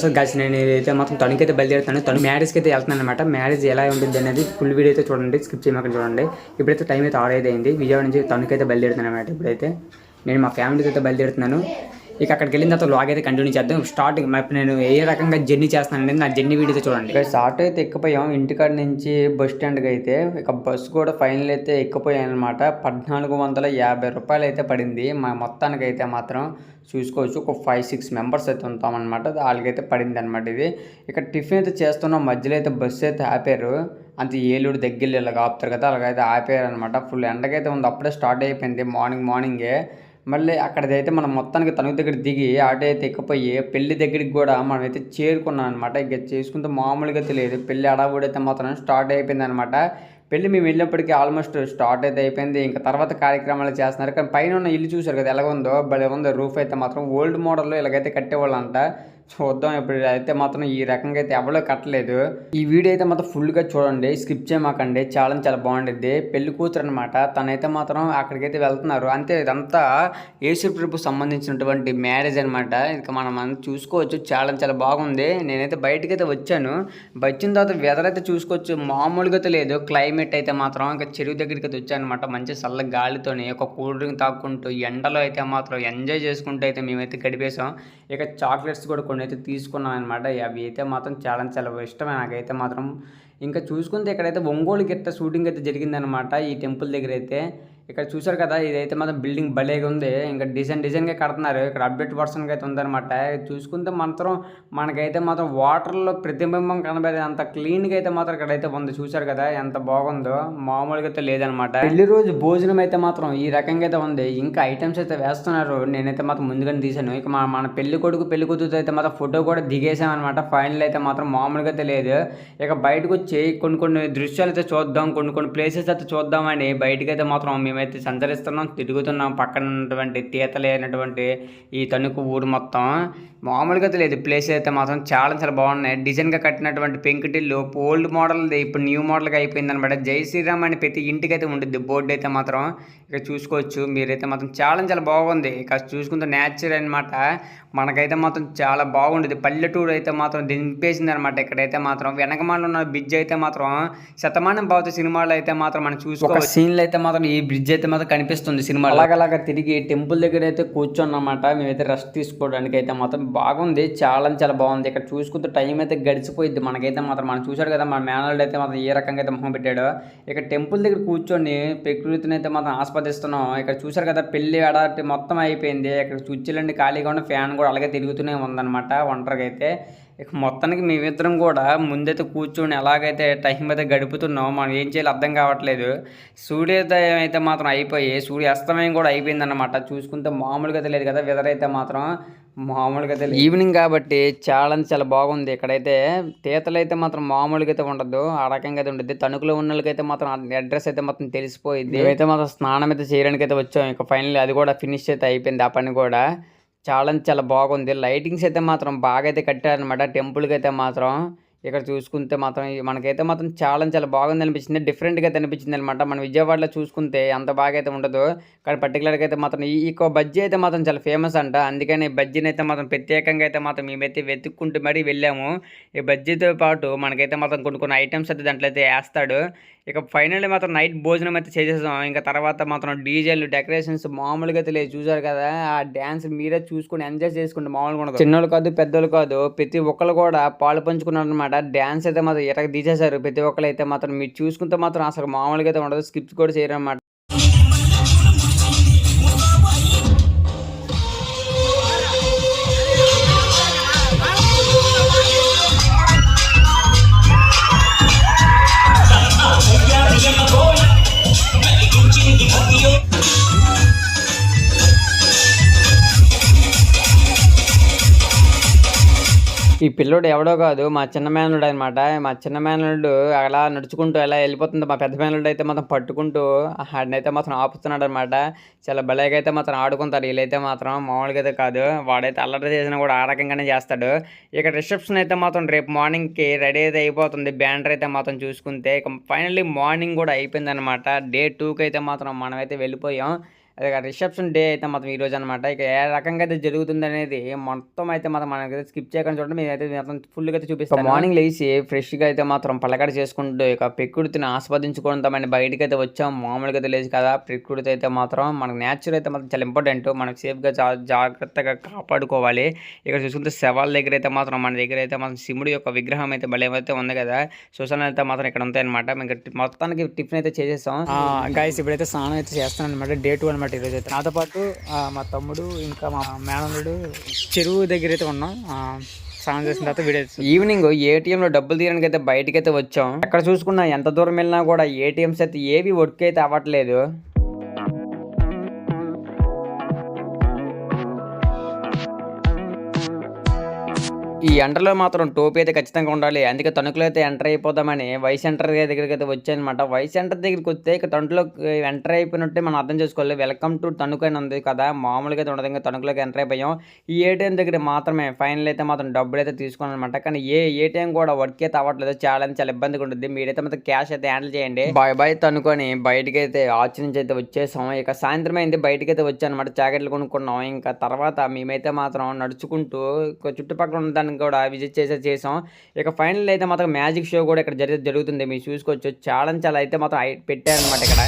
Prasad guys నేను అయితే మాత్రం తణుకైతే బయలుదేరుతాను తను మ్యారేజ్కి అయితే వెళ్తున్నాను అనమాట మ్యారేజ్ ఎలా ఉంటుంది అనేది ఫుల్ వీడియో అయితే చూడండి. స్కిప్ చేయమని చూడండి. ఇప్పుడైతే టైం అయితే ఆరు అయితే అయింది విజయవాడ నుంచి తనకైతే బయలుదేరుతాను అనమాట ఇప్పుడైతే. నేను మా ఫ్యామిలీతో అయితే బయలుదేరుతున్నాను. ఇక అక్కడికి వెళ్ళిన తర్వాత లాగ్ అయితే కంటిన్యూ చేద్దాం. స్టార్టింగ్ నేను ఏ రకంగా జర్నీ చేస్తాను అనేది నా జర్నీ వీడియో అయితే చూడండి. స్టార్ట్ ఆటో అయితే ఎక్కిపోయాం. ఇంటికాడ నుంచి బస్ స్టాండ్కి అయితే ఇక బస్సు కూడా ఫైనల్ అయితే ఎక్కిపోయాను అనమాట పద్నాలుగు వందల యాభై రూపాయలు అయితే పడింది. మా మొత్తానికి అయితే మాత్రం చూసుకోవచ్చు. ఒక ఫైవ్ సిక్స్ మెంబర్స్ అయితే ఉంటామన్నమాట వాళ్ళకైతే పడింది అనమాట ఇది. ఇక్కడ టిఫిన్ అయితే చేస్తున్నాం. మధ్యలో అయితే బస్సు అయితే ఆపారు. అంత ఏలూరు దగ్గర ఇలాగ ఆపుతారు కదా అలాగైతే ఆపారు అనమాట ఫుల్ ఎండకైతే ఉంది. అప్పుడే స్టార్ట్ అయిపోయింది. మార్నింగ్ మార్నింగే మళ్ళీ అక్కడైతే మనం మొత్తానికి తణుకు దగ్గర దిగి ఆటో అయితే ఎక్కిపోయి పెళ్ళి దగ్గరికి కూడా మనమైతే చేరుకున్నాం అనమాట ఇక చేసుకుంటే మామూలుగా తెలియదు. పెళ్ళి అడావుడి అయితే మాత్రం స్టార్ట్ అయిపోయింది అనమాట పెళ్ళి మేము వెళ్ళినప్పటికీ ఆల్మోస్ట్ స్టార్ట్ అయితే అయిపోయింది. ఇంకా తర్వాత కార్యక్రమాలు చేస్తున్నారు. కానీ పైన ఉన్న ఇల్లు చూసారు కదా ఎలా ఉందో భలే ఉందో? రూఫ్ అయితే మాత్రం ఓల్డ్ మోడల్లో ఇలాగైతే కట్టేవాళ్ళు అంట చూద్దాం ఇప్పుడు అయితే మాత్రం ఈ రకంగా అయితే ఎవరో కట్టలేదు. ఈ వీడియో అయితే మాత్రం ఫుల్గా చూడండి స్కిప్ చేయమాకండి. చాలా చాలా బాగుండిద్ది. పెళ్ళి కూతురు అనమాట తనైతే మాత్రం అక్కడికైతే వెళ్తున్నారు. అంతే ఇదంతా యేసు ప్రభు సంబంధించినటువంటి మ్యారేజ్ అనమాట ఇంకా మనం చూసుకోవచ్చు. చాలా చాలా బాగుంది. నేనైతే బయటకి అయితే వచ్చాను వచ్చిన తర్వాత వెదర్ అయితే చూసుకోవచ్చు. మామూలుగా అయితే లేదు. క్లైమేట్ అయితే మాత్రం ఇంకా చెరువు దగ్గరికి అయితే వచ్చాను అనమాట మంచి చల్ల గాలితోని ఒక కూల్ డ్రింక్ తాక్కుంటూ ఎండలో అయితే మాత్రం ఎంజాయ్ చేసుకుంటూ అయితే మేమైతే గడిపేసాం ఇక చాక్లెట్స్ కూడా కొన్ని అయితే తీసుకున్నాం అనమాట అవి అయితే మాత్రం చాలా చాలా ఇష్టమే నాకైతే మాత్రం. ఇంకా చూసుకుంటే ఇక్కడైతే ఒంగోలు గిట్ట షూటింగ్ అయితే జరిగిందనమాట ఈ టెంపుల్ దగ్గర అయితే ఇక్కడ చూసారు కదా ఇదైతే మాత్రం బిల్డింగ్ భలేగా ఉంది. ఇంకా డిజైన్ డిజైన్గా కడుతున్నారు. ఇక్కడ అప్డేట్ వర్షన్గా అయితే ఉందన్నమాట. చూసుకుంటే మాత్రం మనకైతే మాత్రం వాటర్లో ప్రతిబింబం కనబడే అంత క్లీన్గా అయితే మాత్రం ఇక్కడైతే ఉంది. చూసారు కదా ఎంత బాగుందో. మామూలుగా అయితే లేదనమాట పెళ్ళి రోజు భోజనం అయితే మాత్రం ఈ రకంగా అయితే ఉంది. ఇంకా ఐటమ్స్ అయితే వేస్తున్నారు. నేనైతే మాత్రం ముందుగానే తీసాను ఇక మన మన పెళ్ళి కొడుకు పెళ్ళి కూతురు అయితే మాత్రం ఫోటో కూడా దిగేసామన్నమాట ఫైనల్ అయితే మాత్రం మామూలుగా అయితే లేదు. ఇక బయటకు వచ్చి కొన్ని కొన్ని దృశ్యాలు అయితే చూద్దాం కొన్ని కొన్ని ప్లేసెస్ అయితే చూద్దామని బయటకైతే అయితే మాత్రం మేమైతే సంచరిస్తున్నాం తిరుగుతున్నాం పక్కన ఉన్నటువంటి తీతలేనటువంటి ఈ తణుకు ఊరు మొత్తం. మామూలుగా లేదు ప్లేస్ అయితే మాత్రం చాలా చాలా బాగున్నాయి. డిజైన్గా కట్టినటువంటి పెంకుటిల్లు ఓల్డ్ మోడల్ ఇప్పుడు న్యూ మోడల్గా అయిపోయింది అనమాట జై శ్రీరామ్ అని ప్రతి ఇంటికి అయితే ఉంటుంది బోర్డు అయితే మాత్రం. ఇక చూసుకోవచ్చు మీరైతే మాత్రం చాలా చాలా బాగుంది. ఇక చూసుకుంటే న్యాచురల్ అనమాట మనకైతే మాత్రం చాలా బాగుండేది పల్లెటూరు అయితే మాత్రం దింపేసింది అనమాట ఇక్కడైతే మాత్రం వెనకమాల ఉన్న బ్రిడ్జ్ అయితే మాత్రం శతమానం భవతి సినిమాలో అయితే మాత్రం మనం చూసుకో సీన్లు అయితే మాత్రం ఈ బ్రిడ్జ్ అయితే మాత్రం కనిపిస్తుంది సినిమా అలాగలాగా తిరిగి టెంపుల్ దగ్గర అయితే కూర్చోన్నమాట. మేమైతే రెస్ట్ తీసుకోవడానికి అయితే మాత్రం బాగుంది. చాలా చాలా బాగుంది. ఇక్కడ చూసుకుంటే టైం అయితే గడిచిపోయింది మనకైతే మాత్రం మనం చూశాడు కదా మన మేనల్డ్ అయితే మాత్రం ఏ రకంగా అయితే మొహం పెట్టాడో. ఇక్కడ టెంపుల్ దగ్గర కూర్చొని ప్రకృతిని అయితే మాత్రం ఆస్వాదిస్తున్నాం. ఇక్కడ చూశారు కదా పెళ్ళి అడాటి మొత్తం అయిపోయింది. ఇక్కడ స్విచ్లండి ఖాళీగా ఉన్న ఫ్యాన్ కూడా అలాగే తిరుగుతూనే ఉందన్నమాట ఒంటరిగా అయితే. ఇక మొత్తానికి మేమిద్దరం కూడా ముందైతే కూర్చొని ఎలాగైతే టైం అయితే గడుపుతున్నాం మనం ఏం చేయాలో అర్థం కావట్లేదు. సూర్యోదయం అయితే మాత్రం అయిపోయి సూర్య అస్తమయం కూడా అయిపోయిందన్నమాట. చూసుకుంటే మామూలుగా తెలియదు కదా వెదర్ అయితే మాత్రం మామూలుగా తెలియదు. ఈవినింగ్ కాబట్టి చాలా అంటే చాలా బాగుంది. ఇక్కడైతే తీతలు అయితే మాత్రం మామూలుగా అయితే ఉండదు. ఆ రకంగా అయితే ఉంటుంది తణుకులో ఉన్న వాళ్ళకైతే మాత్రం అడ్రస్ అయితే మాత్రం తెలిసిపోయింది అయితే మాత్రం స్నానం అయితే చేయడానికి అయితే వచ్చాం. ఇక ఫైనల్ అది కూడా ఫినిష్ అయితే అయిపోయింది ఆ పని కూడా. చాలా చాలా బాగుంది. లైటింగ్స్ అయితే మాత్రం బాగా అయితే కట్టారనమాట టెంపుల్కి అయితే మాత్రం ఇక్కడ చూసుకుంటే మాత్రం మనకైతే మాత్రం చాలా చాలా బాగుంది అనిపించింది. డిఫరెంట్గా అయితే అనిపించింది అనమాట మన విజయవాడలో చూసుకుంటే అంత బాగా అయితే ఉండదు. కానీ పర్టికులర్గా అయితే మాత్రం ఈ ఈ బజ్జీ అయితే మాత్రం చాలా ఫేమస్ అంట. అందుకని ఈ బజ్జీని అయితే మాత్రం ప్రత్యేకంగా అయితే మాత్రం మేమైతే వెతుక్కుంటూ మరీ వెళ్ళాము. ఈ బజ్జీతో పాటు మనకైతే మాత్రం కొన్ని కొన్ని ఐటమ్స్ అయితే దాంట్లో అయితే వేస్తాడు. ఇక ఫైనల్లీ మాత్రం నైట్ భోజనం అయితే చేసేసాం. ఇంకా తర్వాత మాత్రం డీజేలు డెకరేషన్స్ మామూలుగా అయితే లేదు. చూసారు కదా ఆ డ్యాన్స్ మీరే చూసుకుని ఎంజాయ్ చేసుకుంటే మామూలుగా ఉండదు. చిన్నోళ్ళు కాదు పెద్దోళ్ళు కాదు ప్రతి ఒక్కరు కూడా పాలు పంచుకున్నారు అనమాట డ్యాన్స్ అయితే మాత్రం ఎటక తీసేశారు. ప్రతి ఒక్కరు అయితే మాత్రం మీరు చూసుకుంటే మాత్రం అసలు మామూలుగా అయితే ఉండదు. స్కిప్స్ కూడా చేయరు అనమాట ఈ పిల్లోడు ఎవడో కాదు మా చిన్న మేనలుడు అనమాట మా చిన్న మేనలుడు అలా నడుచుకుంటూ అలా వెళ్ళిపోతుంది. మా పెద్ద మేనలుడు అయితే మాత్రం పట్టుకుంటూ ఆడినైతే మాత్రం ఆపుతున్నాడు అనమాట చాలా భలేగా అయితే మాత్రం ఆడుకుంటారు వీళ్ళైతే మాత్రం మామూలుగా అయితే కాదు. వాడైతే అల్లరి చేసినా కూడా ఆ రకంగానే చేస్తాడు. ఇక్కడ రిసెప్షన్ అయితే మాత్రం రేపు మార్నింగ్కి రెడీ అయితే అయిపోతుంది. బ్యానర్ అయితే మాత్రం చూసుకుంటే ఇక ఫైనల్లీ మార్నింగ్ కూడా అయిపోయింది అనమాట డే టూకి అయితే మాత్రం మనమైతే వెళ్ళిపోయాం. అదే రిసెప్షన్ డే అయితే మాత్రం ఈ రోజు అనమాట ఇక ఏ రకంగా అయితే జరుగుతుంది అనేది మొత్తం అయితే మాత్రం మనకి స్కిప్ చేయకుండా చూడండి. మీరు అయితే మొత్తం ఫుల్గా అయితే చూపిస్తాను. మార్నింగ్ లేచి ఫ్రెష్గా అయితే మాత్రం పలకడ చేసుకుంటూ ఇక ప్రకృతిని ఆస్వాదించుకుంటామని బయటకి అయితే వచ్చాం. మామూలుగా అయితే లేదు కదా. ప్రకృతి అయితే మాత్రం మనకు నేచర్ అయితే మాత్రం చాలా ఇంపార్టెంట్ మనకు సేఫ్గా జా జాగ్రత్తగా కాపాడుకోవాలి. ఇక్కడ చూసుకుంటే శవాల దగ్గర అయితే మాత్రం మన దగ్గర అయితే మాత్రం శివుడి యొక్క విగ్రహం అయితే అయితే ఉంది కదా. శ్మశానం అయితే మాత్రం ఇక్కడ ఉంటాయి అనమాట ఇంకా మొత్తానికి టిఫిన్ అయితే చేసేసాం. గాయస్ ఇప్పుడైతే స్నానం అయితే చేస్తాను అనమాట డే టూ అనమాట ఈరోజు అయితే నాతో పాటు మా తమ్ముడు ఇంకా మా మేనల్లుడు చెరువు దగ్గర అయితే ఉన్నాం స్నానం చేసిన తర్వాత వీడియో ఈవినింగ్ ఏటీఎంలో డబ్బులు తీయడానికి అయితే బయటకి అయితే వచ్చాం. అక్కడ చూసుకున్నా ఎంత దూరం వెళ్ళినా కూడా ఏటీఎంస్ అయితే ఏవి వర్క్ అయితే అవ్వట్లేదు. ఈ ఎండలో మాత్రం టోపీ అయితే ఖచ్చితంగా ఉండాలి. అందుకే తణుకులో అయితే ఎంటర్ అయిపోదామని వైస్ సెంటర్ దగ్గరికి అయితే వచ్చాయనమాట వైస్ సెంటర్ దగ్గరికి వస్తే ఇక తణుకులో ఎంటర్ అయిపోయినట్టే మనం అర్థం చేసుకోవాలి. వెల్కమ్ టు తణుకు అని ఉంది కదా. మామూలుగా అయితే ఉండదు. ఇంకా తణుకులోకి ఎంటర్ అయిపోయాం. ఈ ఏటీఎం దగ్గర మాత్రమే ఫైనల్ అయితే మాత్రం డబ్బులు అయితే తీసుకున్నాను అనమాట కానీ ఏ ఏటీఎం కూడా వర్క్ అయితే అవ్వట్లేదు. చాలా చాలా ఇబ్బందిగా ఉంటుంది మీరైతే మాత్రం క్యాష్ అయితే హ్యాండిల్ చేయండి. బాయ్ బాయ్ తనుకొని బయటకి అయితే ఆచి నుంచి అయితే వచ్చేసాం. ఇక సాయంత్రం అయింది. బయటకి అయితే వచ్చాను అనమాట జాకెట్లు కొనుక్కున్నాం. ఇంకా తర్వాత మేమైతే మాత్రం నడుచుకుంటూ చుట్టుపక్కల ఉన్న దానికి కూడా విజిట్ చేసే చేసాం. ఇక ఫైనల్ అయితే మాత్రం మ్యాజిక్ షో కూడా ఇక్కడ జరిగి జరుగుతుంది. మీరు చూసుకోవచ్చు. చాలా చాలా అయితే మాత్రం పెట్టారనమాట ఇక్కడ.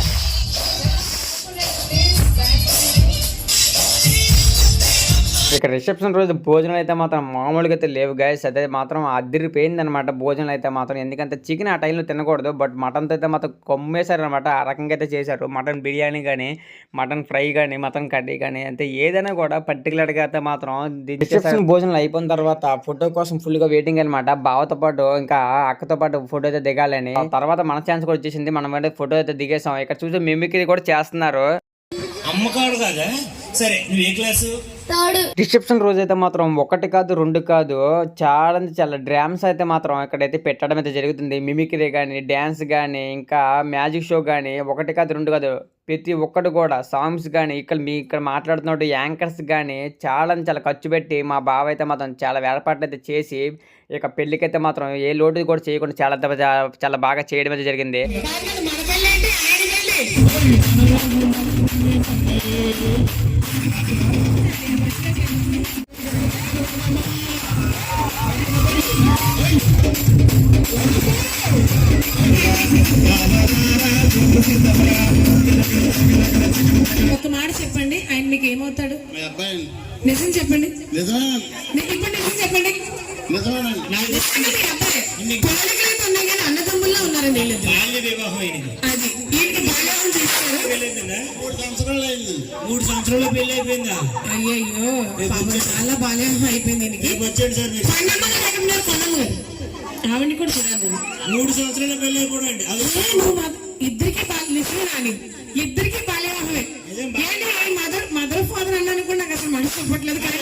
ఇక రిసెప్షన్ రోజు భోజనం అయితే మాత్రం మామూలుగా అయితే లేవు గాయస్ అదే మాత్రం అదిరిపోయింది అనమాట భోజనం అయితే మాత్రం. ఎందుకంటే చికెన్ ఆ టైంలో తినకూడదు. బట్ మటన్తో అయితే మాత్రం కొమ్మేశారు అనమాట ఆ రకంగా అయితే చేశారు. మటన్ బిర్యానీ కానీ మటన్ ఫ్రై కానీ మటన్ కర్రీ కానీ అంటే ఏదైనా కూడా పర్టికులర్గా అయితే మాత్రం రిసెప్షన్ భోజనం అయిపోయిన తర్వాత ఫోటో కోసం ఫుల్గా వెయిటింగ్ అనమాట బావతో పాటు ఇంకా అక్కతో పాటు ఫోటో అయితే దిగాలని. తర్వాత మన ఛాన్స్ కూడా వచ్చేసింది. మనం అయితే ఫోటో అయితే దిగేసాం ఇక్కడ చూసి మిమిక్రీ కూడా చేస్తున్నారు. అమ్మకాడు కాదా? సరే నువ్వు ఏ క్లాసు? రిసెప్షన్ రోజు అయితే మాత్రం ఒకటి కాదు రెండు కాదు చాలా అంటే చాలా. డ్రామ్స్ అయితే మాత్రం ఇక్కడైతే పెట్టడం అయితే జరుగుతుంది. మిమిక్రీ కానీ డ్యాన్స్ కానీ ఇంకా మ్యాజిక్ షో కానీ ఒకటి కాదు రెండు కాదు. ప్రతి ఒక్కటి కూడా సాంగ్స్ కానీ ఇక్కడ మీ ఇక్కడ మాట్లాడుతున్నట్టు యాంకర్స్ కానీ చాలా అంటే చాలా ఖర్చు పెట్టి మా బావ అయితే మాత్రం చాలా వేలపాట్లు అయితే చేసి ఇక పెళ్ళికైతే మాత్రం ఏ లోటు కూడా చేయకుండా చాలా చాలా బాగా చేయడం అయితే జరిగింది. ఒక మాట చెప్పండి. ఆయన మీకు ఏమవుతాడు? నిజం చెప్పండి. ఇప్పుడు నిజం చెప్పండి. అన్నదమ్ముల్లో ఉన్నారండి అది. మూడు సంవత్సరాలు అయింది. మూడు సంవత్సరాలు పెళ్ళి అయిపోయిందా అయ్యయ్యో పాపం చాలా బాల్యం అయిపోయింది వచ్చాడు సార్ ఆవిడని కూడా చూడాలి మూడు సంవత్సరాలు పెళ్ళి అది ఏ నువ్వు మా- ఇద్దరికి నిజమే రాని ఇద్దరికి బాల్యమహమే ఏంటి మదర్ మదర్ ఫాదర్ అన్నాను కూడా నాకు అసలు మనసు ఒప్పట్లేదు కానీ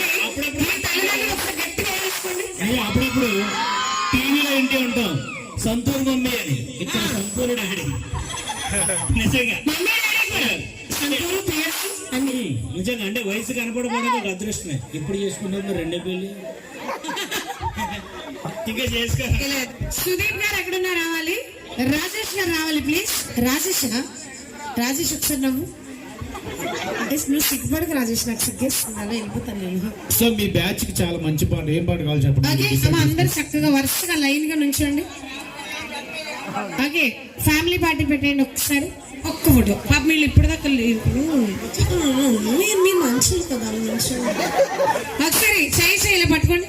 అప్పుడప్పుడు టీవీలో ఇంటి ఉంటాం. సంతూర్ మమ్మీ అని. ఇక్కడ సంతూర్ డాడీ. నిజంగా. కూడా. అంటే వయసు కనపడకూడదు ఒక అదృష్టమే. ఇప్పుడు చేసుకున్నది రెండే పెళ్ళి ఇలా సుదీప్ గారు ఎక్కడున్నా రావాలి? రాజేష్ గారు రావాలి ప్లీజ్ రాజేష్ రాజేష్ ఒకసారి నవ్వు. ఎస్, నువ్వు సిగ్గుపడకు రాజేష్ నాకు సిగ్గేస్తున్నాను వెళ్ళిపోతాను నేను. సో మీ బ్యాచ్కి చాలా మంచి పాట ఏం పాట కావాలి చెప్పండి? అందరు చక్కగా వరుసగా లైన్గా నుంచోండి. ఓకే ఫ్యామిలీ పార్టీ పెట్టండి ఒకసారి. ఒక్క ఫోటో. పాప మీరు ఇప్పుడు. దాకా లేరు మీరు మీరు మంచిది కదా మంచిది. ఒకసారి చేయి పట్టుకోండి.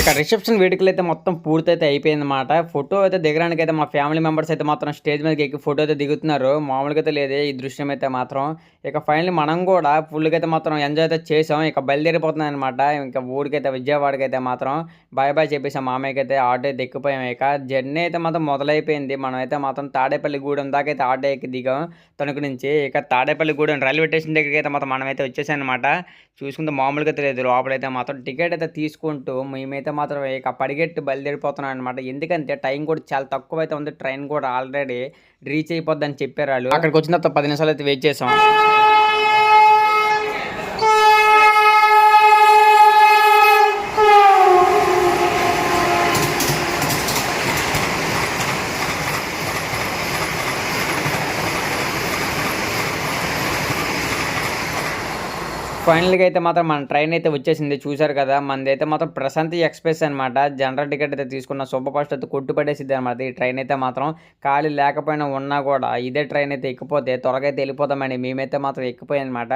ఇక రిసెప్షన్ వేడుకలు అయితే మొత్తం పూర్తి అయితే అయిపోయింది ఫోటో అయితే దిగడానికి అయితే మా ఫ్యామిలీ మెంబర్స్ అయితే మాత్రం స్టేజ్ మీదకి ఎక్కి ఫోటో అయితే దిగుతున్నారు. మామూలుగా అయితే లేదే ఈ దృశ్యం అయితే మాత్రం. ఇక ఫైనల్లీ మనం కూడా ఫుల్గా అయితే మాత్రం ఎంజాయ్ అయితే చేసాం. ఇక బయలుదేరిపోతున్నాం అనమాట ఇంకా ఊరికైతే విజయవాడకి అయితే మాత్రం బాయ్ బాయ్ చెప్పేసాం మామయ్యకి అయితే ఆటో అయితే ఎక్కిపోయాం ఇక. జర్నీ అయితే మాత్రం మొదలైపోయింది. మనం అయితే మాత్రం తాడేపల్లి గూడెం దాకా అయితే ఆటో ఎక్కి దిగాం తణుకు నుంచి. ఇక తాడేపల్లి గూడెం రైల్వే స్టేషన్ దగ్గరికి అయితే మాత్రం మనమైతే వచ్చేసాయి వచ్చేసాం అనమాట చూసుకుంటే మామూలుగా తెలియదు లోపలైతే మాత్రం టికెట్ అయితే తీసుకుంటూ మేమైతే నేనైతే మాత్రం ఇక పడిగెట్టి బయలుదేరిపోతున్నాను అనమాట ఎందుకంటే టైం కూడా చాలా తక్కువ అయితే ఉంది. ట్రైన్ కూడా ఆల్రెడీ రీచ్ అయిపోద్దని చెప్పారు వాళ్ళు. అక్కడికి వచ్చిన తర్వాత పది నిమిషాలు అయితే వెయిట్ చేసాం. ఫైనల్గా అయితే మాత్రం మన ట్రైన్ అయితే వచ్చేసింది. చూశారు కదా మనది అయితే మాత్రం ప్రశాంతి ఎక్స్ప్రెస్ అనమాట జనరల్ టికెట్ అయితే తీసుకున్న సూపర్ ఫాస్ట్ అయితే కొట్టుపడేసిద్ది అనమాట ఈ ట్రైన్ అయితే మాత్రం ఖాళీ లేకపోయినా ఉన్నా కూడా ఇదే ట్రైన్ అయితే ఎక్కిపోతే త్వరగా అయితే వెళ్ళిపోతామని మేమైతే మాత్రం ఎక్కిపోయాం అనమాట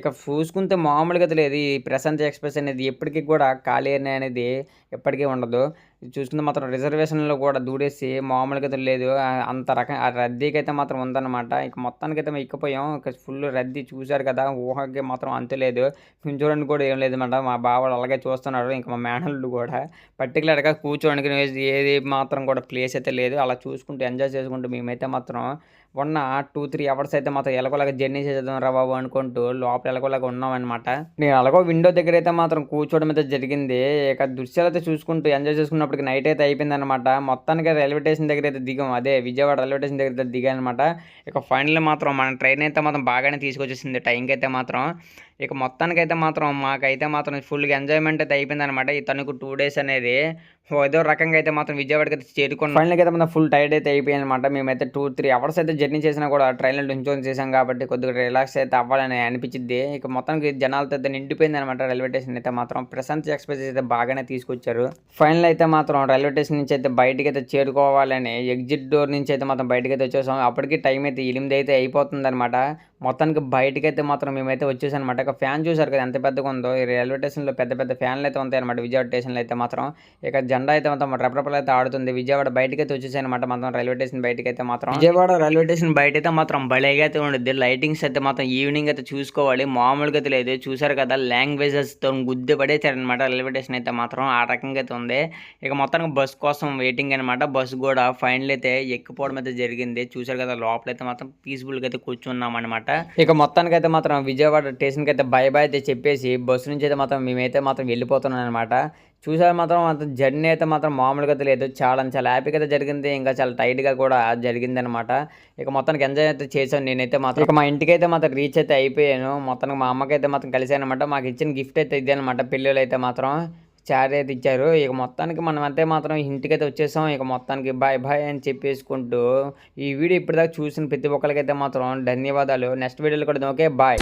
ఇక చూసుకుంటే మామూలుగా లేదు. ఈ ప్రశాంతి ఎక్స్ప్రెస్ అనేది ఎప్పటికీ కూడా ఖాళీ అనేది ఎప్పటికీ ఉండదు. చూసుకుంటే మాత్రం రిజర్వేషన్లో కూడా దూడేసి మామూలుగా అయితే లేదు. అంత రకం ఆ రద్దీకి అయితే మాత్రం ఉందన్నమాట. ఇక మొత్తానికి అయితే మేము ఎక్కిపోయాం. ఇక ఫుల్ రద్దీ చూశారు కదా ఊహకి మాత్రం అంతే లేదు. చూడండి కూడా ఏం లేదన్నమాట మా బావాడు అలాగే చూస్తున్నాడు ఇంకా మా మేనల్లుడు కూడా. పర్టికులర్గా కూర్చోడానికి ఏది మాత్రం కూడా ప్లేస్ అయితే లేదు. అలా చూసుకుంటూ ఎంజాయ్ చేసుకుంటూ మేమైతే మాత్రం ఉన్న టూ త్రీ అవర్స్ అయితే మాత్రం ఎలాగోలాగా జర్నీ చేద్దాం రా బాబు అనుకుంటూ లోపల ఎలాగోలాగా ఉన్నాం అనమాట నేను అలాగో విండో దగ్గర అయితే మాత్రం కూర్చోవడం అయితే జరిగింది. ఇక దృశ్యాలు అయితే చూసుకుంటూ ఎంజాయ్ చేసుకున్నప్పటికి నైట్ అయితే అయిపోయింది అనమాట మొత్తానికి రైల్వే స్టేషన్ దగ్గర అయితే దిగాం. అదే విజయవాడ రైల్వే స్టేషన్ దగ్గర అయితే దిగా అనమాట ఇక ఫైనల్ మాత్రం మన ట్రైన్ అయితే మాత్రం బాగానే తీసుకొచ్చేసింది. టైంకి అయితే మాత్రం ఇక మొత్తానికి అయితే మాత్రం మాకైతే మాత్రం ఫుల్గా ఎంజాయ్మెంట్ అయితే అయిపోయింది అనమాట ఈ తనకు టూ డేస్ అనేది. ఏదో రకంగా అయితే మాత్రం విజయవాడకి అయితే చేరుకున్నాం. ఫైనల్గా అయితే మనం ఫుల్ టైర్డ్ అయితే అయిపోయింది అనమాట మేమైతే టూ త్రీ అవర్స్ అయితే జర్నీ చేసినా కూడా ట్రైన్లో నుంచి చేసాం కాబట్టి కొద్దిగా రిలాక్స్ అయితే అవ్వాలని అనిపించింది ఇక మొత్తానికి జనాలతో అయితే నిండిపోయింది అనమాట రైల్వే స్టేషన్ అయితే మాత్రం. ప్రశాంత్ ఎక్స్ప్రెస్ అయితే బాగానే తీసుకొచ్చారు. ఫైనల్ అయితే మాత్రం రైల్వే స్టేషన్ నుంచి అయితే బయటకి అయితే చేరుకోవాలని ఎగ్జిట్ డోర్ నుంచి అయితే మాత్రం బయటకి అయితే వచ్చేసాం. అప్పటికి టైం అయితే ఎనిమిది అయితే అయిపోతుంది అనమాట మొత్తానికి బయటకైతే మాత్రం మేమైతే వచ్చేసాం అనమాట ఇక ఫ్యాన్ చూసారు కదా ఎంత పెద్దగా ఉందో. ఈ రైల్వే స్టేషన్లో పెద్ద పెద్ద ఫ్యాన్లు అయితే ఉంటాయి అనమాట విజయవాడ స్టేషన్లో అయితే మాత్రం. ఇక జెండా అయితే మాత్రం రెపరెపలు అయితే ఆడుతుంది. విజయవాడ బయటకైతే అయితే మొత్తం మాత్రం రైల్వే స్టేషన్ బయటకి అయితే మాత్రం. విజయవాడ రైల్వే స్టేషన్ బయట అయితే మాత్రం భలేగా అయితే ఉండేది లైటింగ్స్ అయితే మాత్రం ఈవినింగ్ అయితే చూసుకోవాలి. మామూలుగా అయితే లేదు. చూసారు కదా లాంగ్వేజెస్తో గుద్ది పడేసారనమాట రైల్వే స్టేషన్ అయితే మాత్రం. ఆ రకంగా అయితే ఉంది. ఇక మొత్తానికి బస్ కోసం వెయిటింగ్ అనమాట బస్ కూడా ఫైనల్ అయితే ఎక్కిపోవడం అయితే జరిగింది. చూసారు కదా లోపల అయితే మాత్రం పీస్ఫుల్గా అయితే కూర్చున్నాం అనమాట ఇక మొత్తానికి అయితే మాత్రం విజయవాడ స్టేషన్కి అయితే బై బై అయితే చెప్పేసి బస్సు నుంచి అయితే మాత్రం మేమైతే మాత్రం వెళ్ళిపోతున్నాం అనమాట చూసారు మాత్రం అంత జర్నీ అయితే మాత్రం మామూలుగా అయితే లేదు. చాలా చాలా హ్యాపీగా అయితే జరిగింది. ఇంకా చాలా టైట్గా కూడా జరిగింది అనమాట ఇక మొత్తానికి ఎంజాయ్ అయితే చేశాను నేనైతే మాత్రం. ఇక మా ఇంటికి అయితే మాత్రం రీచ్ అయితే అయిపోయాను. మొత్తానికి మా అమ్మకి అయితే మాత్రం కలిసాను అనమాట మాకు ఇచ్చిన గిఫ్ట్ అయితే ఇదే అనమాట పిల్లలు అయితే మాత్రం. చార్ అయితే ఇచ్చారు ఇక మొత్తానికి మనం అంతే మాత్రం ఇంటికి అయితే వచ్చేసాం. ఇక మొత్తానికి బాయ్ బాయ్ అని చెప్పేసుకుంటూ ఈ వీడియో ఇప్పటిదాకా చూసిన ప్రతి ఒక్కరికైతే మాత్రం ధన్యవాదాలు. నెక్స్ట్ వీడియోలో కూడా ఓకే బాయ్.